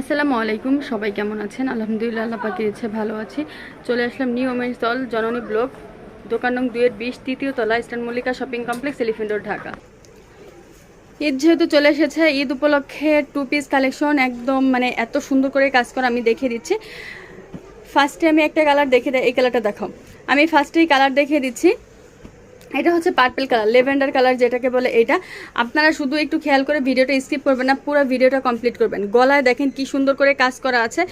আসসালামু আলাইকুম, সবাই কেমন আছেন? আলহামদুলিল্লাহ আল্লাহ পাকের ইচ্ছে ভালো আছি। চলে আসলাম নিউ ওমেন্স দল, জননী ব্লক, দোকান নং দুয়ের বিশ, তৃতীয় তলা, eastern Mallika shopping complex elephant road Dhaka. Eid যেহেতু চলে এসেছে, ঈদ উপলক্ষে টু পিস কালেকশন একদম মানে এত সুন্দর করে কাজ করা আমি দেখিয়ে দিচ্ছি। ফার্স্টে আমি একটা কালার দেখে এই কালারটা দেখাও। আমি ফার্স্টেই কালার দেখিয়ে দিচ্ছি। এটা হচ্ছে পার্পেল কালার লেভেন্ডার কালার যেটাকে বলে এটা। আপনারা শুধু একটু খেয়াল করে ভিডিওটা স্কিপ করবেন না, পুরো ভিডিওটা কমপ্লিট করবেন। গলায় দেখেন কি সুন্দর করে কাজ করা আছে।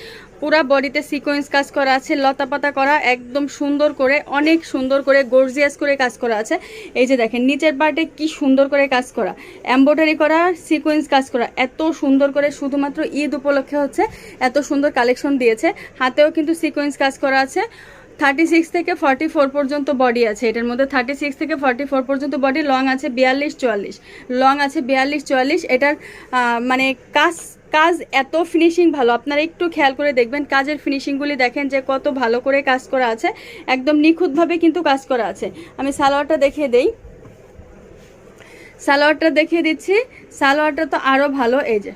পুরা বডিতে সিকোয়েন্স কাজ করা আছে লতা পাতা করা, একদম সুন্দর করে, অনেক সুন্দর করে গর্জিয়াস করে কাজ করা আছে। এই যে দেখেন, নিচের পার্টে কি সুন্দর করে কাজ করা। এম্ব্রয়ডারি করা সিকোয়েন্স কাজ করা। এত সুন্দর করে শুধুমাত্র ঈদ উপলক্ষে হচ্ছে, এত সুন্দর কালেকশন দিয়েছে। হাতেও কিন্তু সিকোয়েন্স কাজ করা আছে। থার্টি সিক্স থেকে ফর্টি ফোর পর্যন্ত বডি আছে। এটার মধ্যে থার্টি সিক্স থেকে ফর্টি ফোর পর্যন্ত বডি লং আছে বিয়াল্লিশ, চুয়াল্লিশ। লং আছে বিয়াল্লিশ, চুয়াল্লিশ। এটার মানে কাজ কাজ এত ফিনিশিং ভালো। আপনারা একটু খেয়াল করে দেখবেন, কাজের ফিনিশিংগুলি দেখেন যে কত ভালো করে কাজ করা আছে। একদম নিখুঁতভাবে কিন্তু কাজ করা আছে। আমি সালোয়ারটা দেখিয়ে দেই। সালোয়ারটা দেখিয়ে দিচ্ছি। সালোয়ারটা তো আরও ভালো, এই যে।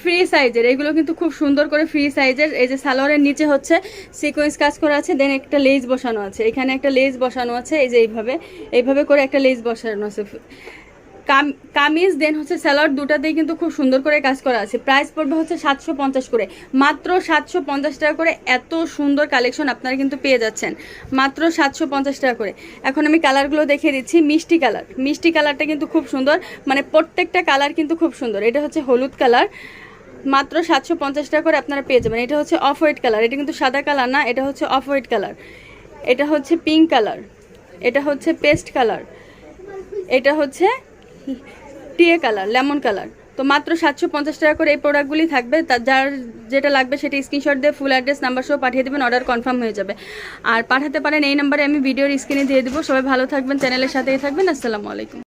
ফ্রি সাইজের এগুলো কিন্তু খুব সুন্দর করে ফ্রি সাইজের এই যে সালোয়ারের নিচে হচ্ছে সিকোয়েন্স কাজ করা আছে দেন একটা লেজ বসানো আছে। এখানে একটা লেজ বসানো আছে, এই যে এইভাবে। এইভাবে করে একটা লেজ বসানো আছে। কামিজ দেন হচ্ছে স্যালোয়ার দুটাতেই কিন্তু খুব সুন্দর করে কাজ করা আছে। প্রাইস পড়বে হচ্ছে সাতশো পঞ্চাশ করে। মাত্র সাতশো পঞ্চাশ টাকা করে এত সুন্দর কালেকশন আপনারা কিন্তু পেয়ে যাচ্ছেন। মাত্র সাতশো পঞ্চাশ টাকা করে। এখন আমি কালারগুলো দেখিয়ে দিচ্ছি, মিষ্টি কালার মিষ্টি কালারটা কিন্তু খুব সুন্দর। মানে প্রত্যেকটা কালার কিন্তু খুব সুন্দর। এটা হচ্ছে হলুদ কালার মাত্র সাতশো পঞ্চাশ টাকা করে আপনারা পেয়ে যাবেন। এটা হচ্ছে অফ হোয়াইট কালার এটা কিন্তু সাদা কালার না, এটা হচ্ছে অফ হোয়াইট কালার এটা হচ্ছে পিঙ্ক কালার এটা হচ্ছে পেস্ট কালার এটা হচ্ছে টিয়ে কালার, লেমন কালার। তো মাত্র সাতশো পঞ্চাশ টাকা করে এই প্রোডাক্টগুলি থাকবে। তার যার যেটা লাগবে সেটা স্ক্রিনশট দিয়ে ফুল অ্যাড্রেস নাম্বার সহ পাঠিয়ে দেবেন অর্ডার কনফার্ম হয়ে যাবে। আর পাঠাতে পারেন এই নাম্বারে আমি ভিডিওর স্ক্রিনে দিয়ে দেবো। সবাই ভালো থাকবেন চ্যানেলের সাথেই থাকবেন। আসসালামু আলাইকুম।